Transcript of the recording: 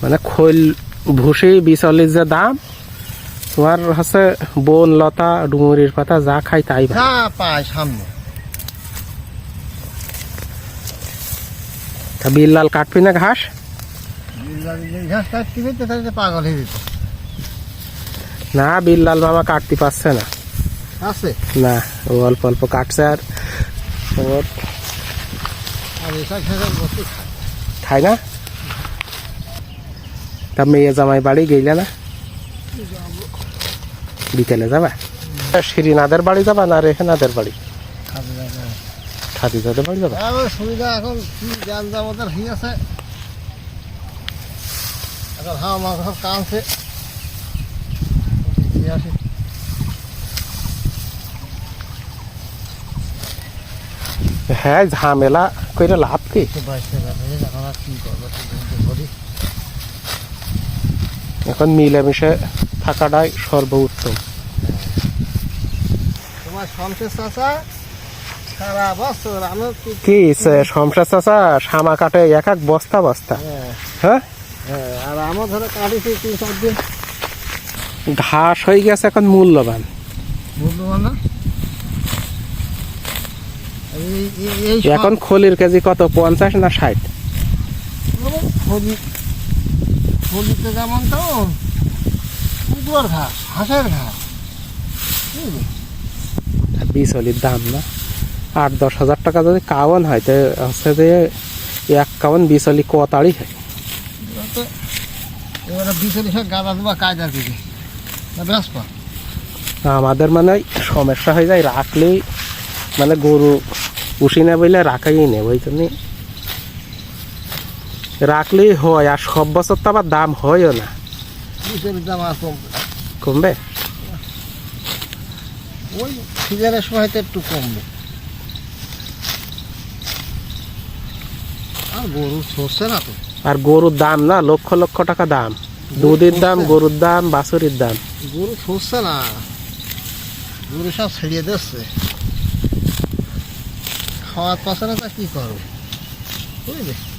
মানে খৈল ভুসি বিচল্লিশ যে দাম তোমার হচ্ছে বন লতা ডুমুরির পাতা যা খাই তাই ভালো। যা পায় সামনে। তা বিল্লাল কাটবি না ঘাস? পাগল হয়ে যেত। না বিল্লাল মামা কাটতে পারছে না। আছে? না ও অল্প অল্প কাটছে আর ওর খেয়ে না? তা মেয়ে জামাই বাড়ি গেলে না? বিকেলে যাবা? শ্রীনাথের বাড়ি যাবা না রেহেনাদের বাড়ি? খাদিজাদের বাড়ি যাবা? সুবিধা এখন কি জ্ঞান হয়ে আছে? এখন আমার সব আসি। হ্যাঁ ঝামেলা করে লাভ কি? এখন মিলেমিশে থাকাটাই সর্বোত্তম। কি সংসার চাষা শামা কাটে এক এক বস্তা বস্তা। হ্যাঁ, হ্যাঁ? হ্যাঁ, আর আমার ধরে কাটিছি তিন চার দিন। ঘাস হয়ে গেছে এখন মূল্যবান। না? এখন খলির কেজি কত? পঞ্চাশ না ষাট? হলিতে যেমন তো পুকুর ঘাস হাঁসের ঘাস। বিচলির দাম না। আট দশ হাজার টাকা যদি কাওয়ান হয় তো হচ্ছে যে এক কাওয়ান বিচলি কতাড়ি হয় এবার তো এবারে বিচল্লিশ গাঁদা দেবা কায়দা দিকে ব্যস্ত আমাদের মানে সমস্যা হয়ে যায় রাখলেই মানে গরু পুষি না বলে রাখাই নেই ওই জন্য রাখলেই হয় আর সব বছর তো আবার দাম হয়ও না। দাম আর কমবে। ওই সিজনের সময় তো একটু কমবে। আর গরু সরছে না তো। আর গরুর দাম না লক্ষ লক্ষ টাকা দাম। দুধের দাম গরুর দাম বাছুরির দাম। গরু সরছে না। গরু সব ছেড়িয়ে দিচ্ছে। খাওয়ার পাশে না তা কি করব? বুঝলি?